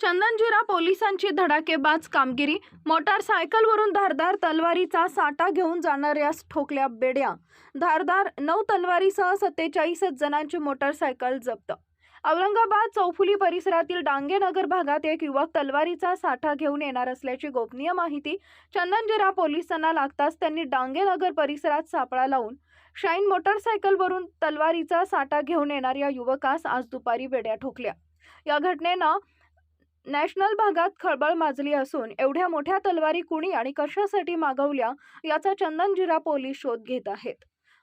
चंदनजिरा पोलिसांची धडाकेबाज कामगिरी मोटारसायकलवरून धारदार तलवारीचा साठा घेऊन जाणाऱ्यास ठोकल्या बेड्या. धारदार नऊ तलवारीसह सत्तेचाळीसच जणांची मोटारसायकल जप्त. औरंगाबाद चौफुली परिसरातील डांगेनगर भागात एक युवक तलवारीचा साठा घेऊन येणार असल्याची गोपनीय माहिती चंदनजिरा पोलिसांना लागताच त्यांनी डांगेनगर परिसरात सापळा लावून शाईन मोटारसायकलवरून तलवारीचा साठा घेऊन येणाऱ्या युवकास आज दुपारी बेड्या ठोकल्या. या घटनेनं नॅशनल भागात खळबळ माजली असून एवढ्या मोठ्या तलवारी कुणी आणि कशासाठी मागवल्या याचा चंदनजिरा पोलीस शोध घेत आहेत.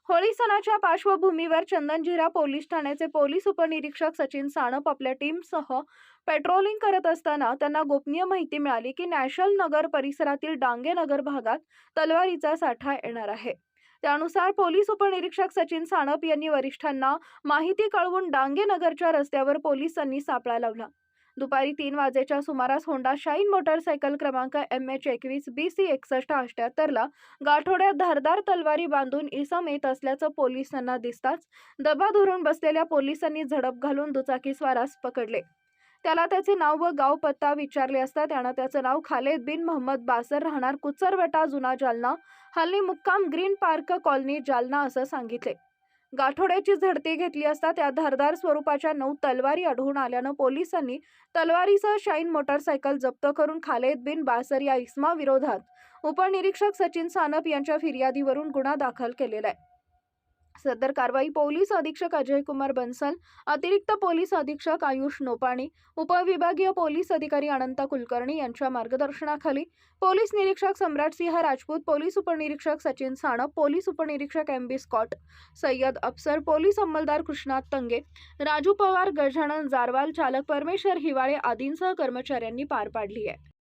होळी सणाच्या पार्श्वभूमीवर चंदनजिरा पोलीस ठाण्याचे पोलीस उपनिरीक्षक सचिन साणप आपल्या टीमसह पेट्रोलिंग करत असताना त्यांना गोपनीय माहिती मिळाली की नॅशनल नगर परिसरातील डांगे नगर भागात तलवारीचा साठा येणार आहे. त्यानुसार पोलीस उपनिरीक्षक सचिन साणप यांनी वरिष्ठांना माहिती कळवून डांगे नगरच्या रस्त्यावर पोलिसांनी सापळा लावला. दुपारी तीन वाजेच्या सुमारास होंडा शाईन मोटारसायकल क्रमांक एम एच एकवीस बी सी एकसष्ट अष्ट्याहत्तरला गाठोड्यात धारदार तलवारी बांधून इसम येत असल्याचं पोलिसांना दिसताच दबा धरून बसलेल्या पोलिसांनी झडप घालून दुचाकीस्वारास पकडले. त्याला त्याचे नाव व गाव पत्ता विचारले असता त्यानं त्याचं नाव खालेद बिन मोहम्मद बासर राहणार कुचरवटा जुना जालना हल्ली मुक्काम ग्रीन पार्क कॉलनी जालना असं सांगितले. गाठोड्याची झडती घेतली असता त्या धारदार स्वरूपाच्या नऊ तलवारी आढळून आल्यानं पोलिसांनी तलवारीसह शाईन मोटारसायकल जप्त करून खालेद बिन बासर या इस्मा विरोधात उपनिरीक्षक सचिन सानप यांच्या फिर्यादीवरून गुन्हा दाखल केलेला आहे. सदर कारवाई पोलीस अधीक्षक अजय कुमार बन्सल अतिरिक्त पोलीस अधीक्षक आयुष नोपाणी उपविभागीय पोलीस अधिकारी अनंत कुलकर्णी यांच्या मार्गदर्शनाखाली पोलीस निरीक्षक सम्राट सिंह राजपूत पोलीस उपनिरीक्षक सचिन साणप पोलीस उपनिरीक्षक M B Scott Sayyad Afsar police अंमलदार Krishnat Tange Raju Pawar Gajanan Jarwal चालक परमेश्वर हिवाळे आदींसह कर्मचाऱ्यांनी पार पाडली आहे.